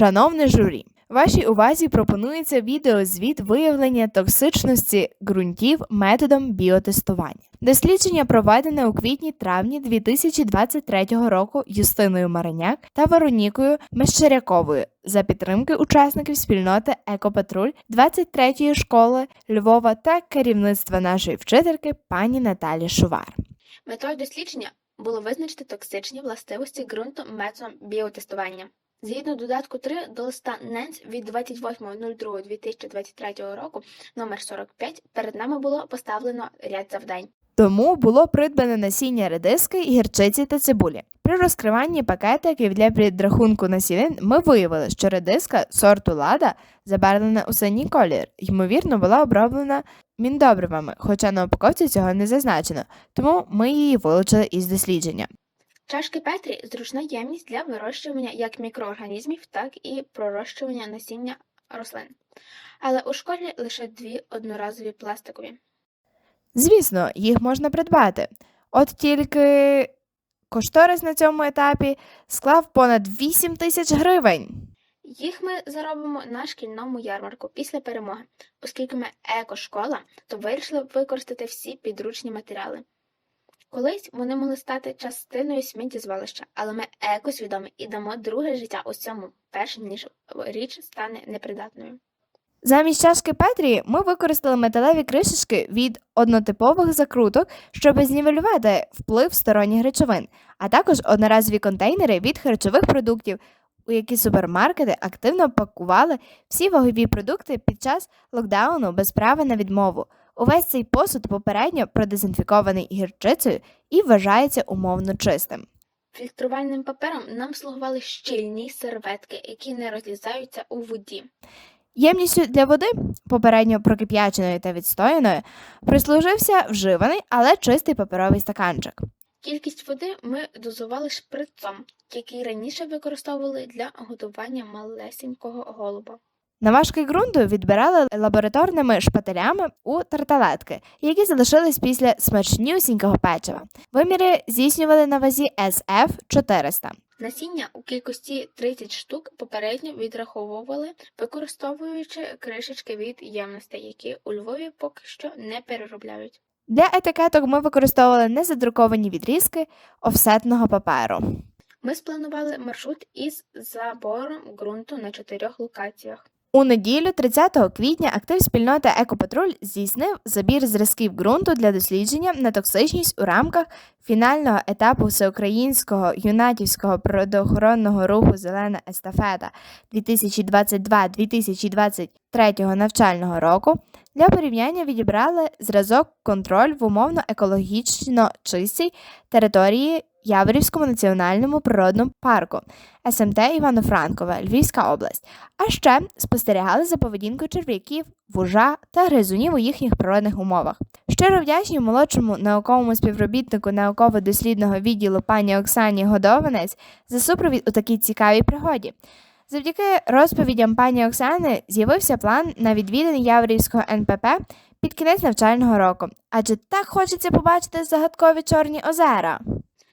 Шановне журі, вашій увазі пропонується відеозвіт виявлення токсичності ґрунтів методом біотестування. Дослідження проведене у квітні-травні 2023 року Юстиною Мараняк та Веронікою Мещеряковою за підтримки учасників спільноти Екопатруль 23-ї школи Львова та керівництва нашої вчительки пані Наталі Шувар. Метою дослідження було визначити токсичні властивості ґрунту методом біотестування. Згідно додатку 3 до листа НЕНС від 28.02.2023 року номер 45 перед нами було поставлено ряд завдань. Тому було придбане насіння редиски, гірчиці та цибулі. При розкриванні пакетиків для підрахунку насінин ми виявили, що редиска сорту лада, забарвлена у синій колір, ймовірно, була оброблена міндобривами, хоча на упаковці цього не зазначено, тому ми її вилучили із дослідження. Чашки Петрі зручна ємність для вирощування як мікроорганізмів, так і пророщування насіння рослин. Але у школі лише дві одноразові пластикові. Звісно, їх можна придбати. От тільки кошторис на цьому етапі склав понад 8 тисяч гривень. Їх ми заробимо на шкільному ярмарку після перемоги, оскільки ми екошкола, то вирішили використати всі підручні матеріали. Колись вони могли стати частиною сміттєзвалища, але ми екосвідомі і дамо друге життя усьому, перш ніж річ стане непридатною. Замість чашки Петрі ми використали металеві кришечки від однотипових закруток, щоб знівелювати вплив сторонніх речовин, а також одноразові контейнери від харчових продуктів, у які супермаркети активно пакували всі вагові продукти під час локдауну без права на відмову. Увесь цей посуд попередньо продезінфікований гірчицею і вважається умовно чистим. Фільтрувальним папером нам слугували щільні серветки, які не розлізаються у воді. Ємністю для води, попередньо прокип'яченої та відстояної, прислужився вживаний, але чистий паперовий стаканчик. Кількість води ми дозували шприцом, який раніше використовували для годування малесенького голуба. Наважки ґрунту відбирали лабораторними шпателями у тарталетки, які залишились після смачнюсінького печива. Виміри здійснювали на вазі SF 400. Насіння у кількості 30 штук попередньо відраховували, використовуючи кришечки від ємностей, які у Львові поки що не переробляють. Для етикеток ми використовували незадруковані відрізки офсетного паперу. Ми спланували маршрут із забором ґрунту на чотирьох локаціях. У неділю, 30 квітня, актив спільноти Екопатруль здійснив забір зразків ґрунту для дослідження на токсичність у рамках фінального етапу всеукраїнського юнатівського природоохоронного руху Зелена естафета 2022-2023 навчального року. Для порівняння відібрали зразок контроль в умовно екологічно чистій території Яворівському національному природному парку СМТ Івано-Франкове, Львівська область. А ще спостерігали за поведінкою черв'яків, вужа та гризунів у їхніх природних умовах. Щиро вдячні молодшому науковому співробітнику науково-дослідного відділу пані Оксані Годованець за супровід у такій цікавій пригоді. Завдяки розповідям пані Оксани з'явився план на відвідання Яворівського НПП під кінець навчального року, адже так хочеться побачити загадкові чорні озера.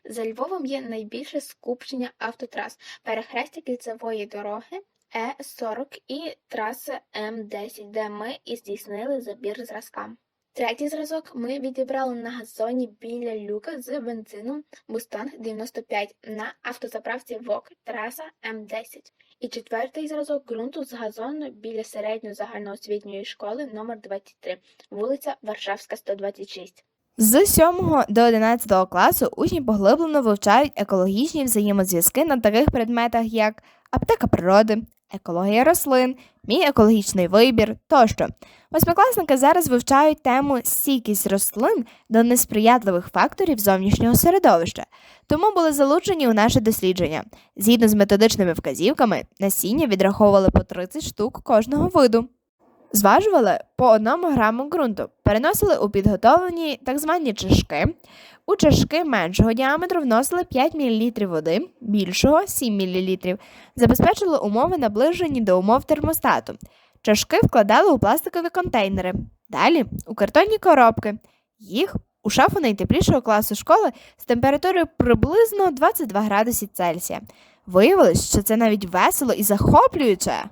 За Львовом є найбільше скупчення автотрас, перехрестя кільцевої дороги Е40 і траси М10, де ми і здійснили забір зразка. Третій зразок ми відібрали на газоні біля люка з бензином Мустанг 95 на автозаправці ВОК траса М10. І четвертий зразок ґрунту з газону біля середньої загальноосвітньої школи номер 23 вулиця Варшавська, 126. З 7 до 11 класу учні поглиблено вивчають екологічні взаємозв'язки на таких предметах, як аптека природи, екологія рослин, мій екологічний вибір тощо. Восьмикласники зараз вивчають тему стійкість рослин до несприятливих факторів зовнішнього середовища, тому були залучені у наше дослідження. Згідно з методичними вказівками, насіння відраховували по 30 штук кожного виду. Зважували по одному граму ґрунту, переносили у підготовлені так звані чашки. У чашки меншого діаметру вносили 5 мл води, більшого 7 мл. Забезпечили умови, наближені до умов термостату. Чашки вкладали у пластикові контейнери. Далі у картонні коробки. Їх у шафу найтеплішого класу школи з температурою приблизно 22 градусів Цельсія. Виявилось, що це навіть весело і захоплююче.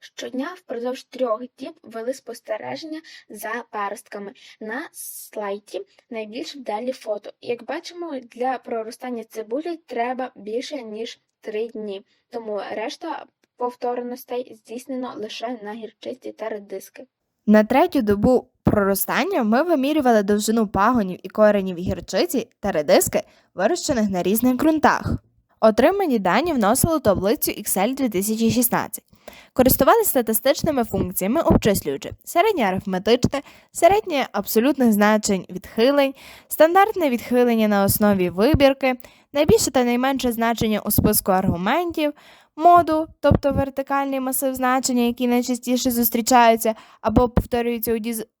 Щодня впродовж трьох діб вели спостереження за паростками. На слайді найбільш вдалі фото. Як бачимо, для проростання цибулі треба більше ніж три дні, тому решта повтореностей здійснено лише на гірчиці та редиски. На третю добу проростання ми вимірювали довжину пагонів і коренів гірчиці та редиски, вирощених на різних ґрунтах. Отримані дані вносили у таблицю Excel 2016. Користувалися статистичними функціями, обчислюючи середнє арифметичне, середнє абсолютних значень відхилень, стандартне відхилення на основі вибірки, найбільше та найменше значення у списку аргументів, моду, тобто вертикальний масив значення, які найчастіше зустрічаються або повторюються у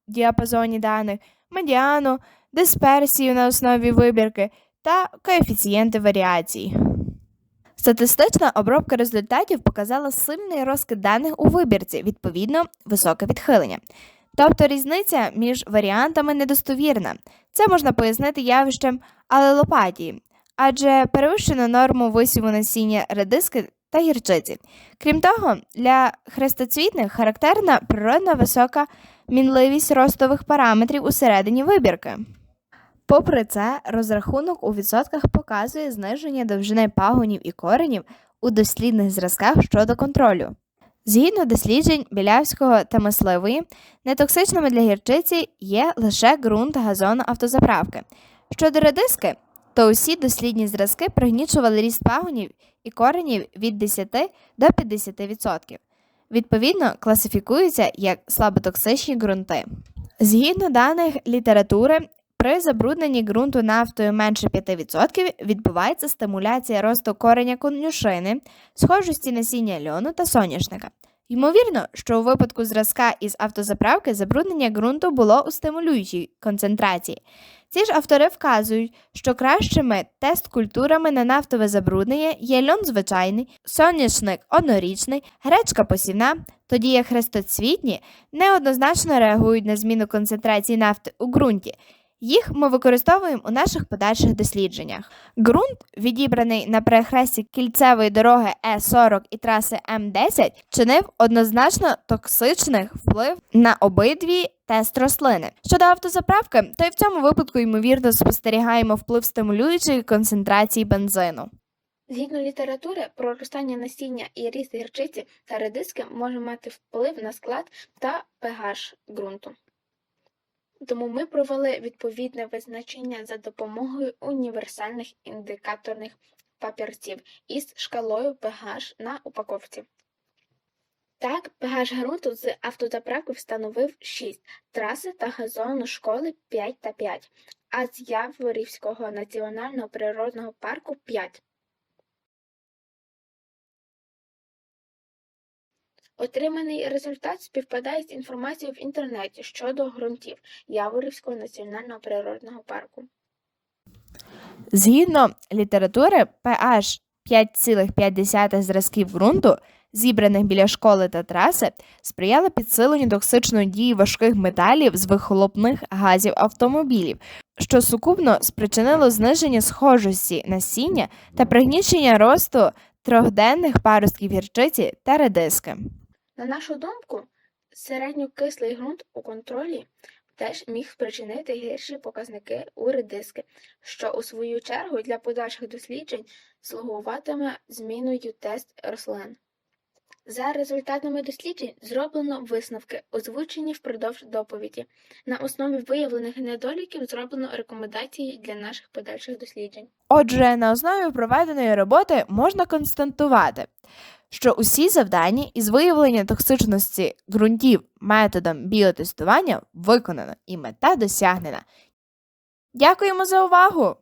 діапазоні даних, медіану, дисперсію на основі вибірки та коефіцієнти варіацій. Статистична обробка результатів показала сильний розкид даних у вибірці, відповідно, високе відхилення. Тобто різниця між варіантами недостовірна. Це можна пояснити явищем алелопатії, адже перевищено норму висіву насіння редиски та гірчиці. Крім того, для хрестоцвітних характерна природна висока мінливість ростових параметрів у середині вибірки. Попри це, розрахунок у відсотках показує зниження довжини пагонів і коренів у дослідних зразках щодо контролю. Згідно досліджень Білявського та Мисливої, нетоксичними для гірчиці є лише ґрунт газону автозаправки. Щодо редиски, то усі дослідні зразки пригнічували ріст пагонів і коренів від 10 до 50%. Відповідно, класифікуються як слаботоксичні ґрунти. Згідно даних літератури, при забрудненні ґрунту нафтою менше 5% відбувається стимуляція росту кореня конюшини, схожості насіння льону та соняшника. Ймовірно, що у випадку зразка із автозаправки забруднення ґрунту було у стимулюючій концентрації. Ці ж автори вказують, що кращими тест-культурами на нафтове забруднення є льон звичайний, соняшник однорічний, гречка посівна, тоді як хрестоцвітні неоднозначно реагують на зміну концентрації нафти у ґрунті. Їх ми використовуємо у наших подальших дослідженнях. Ґрунт, відібраний на перехресті кільцевої дороги Е40 і траси М10, чинив однозначно токсичний вплив на обидві тест рослини. Щодо автозаправки, то й в цьому випадку ймовірно спостерігаємо вплив стимулюючої концентрації бензину. Згідно літератури, проростання насіння і ріст гірчиці та редиски може мати вплив на склад та pH ґрунту. Тому ми провели відповідне визначення за допомогою універсальних індикаторних папірців із шкалою pH на упаковці. Так, pH ґрунту з автозаправки встановив 6, траси та газону школи 5 та 5, а з Яворівського національного природного парку 5. Отриманий результат співпадає з інформацією в інтернеті щодо ґрунтів Яворівського національного природного парку. Згідно літератури, pH 5,5 зразків ґрунту, зібраних біля школи та траси, сприяли підсиленню токсичної дії важких металів з вихлопних газів автомобілів, що сукупно спричинило зниження схожості насіння та пригнічення росту трьохденних паростків гірчиці та редиски. На нашу думку, середньокислий ґрунт у контролі теж міг спричинити гірші показники у редиски, що у свою чергу для подальших досліджень слугуватиме зміною тест рослин. За результатами досліджень зроблено висновки, озвучені впродовж доповіді. На основі виявлених недоліків зроблено рекомендації для наших подальших досліджень. Отже, на основі проведеної роботи можна констатувати, що усі завдання із виявлення токсичності ґрунтів методом біотестування виконано і мета досягнена. Дякуємо за увагу!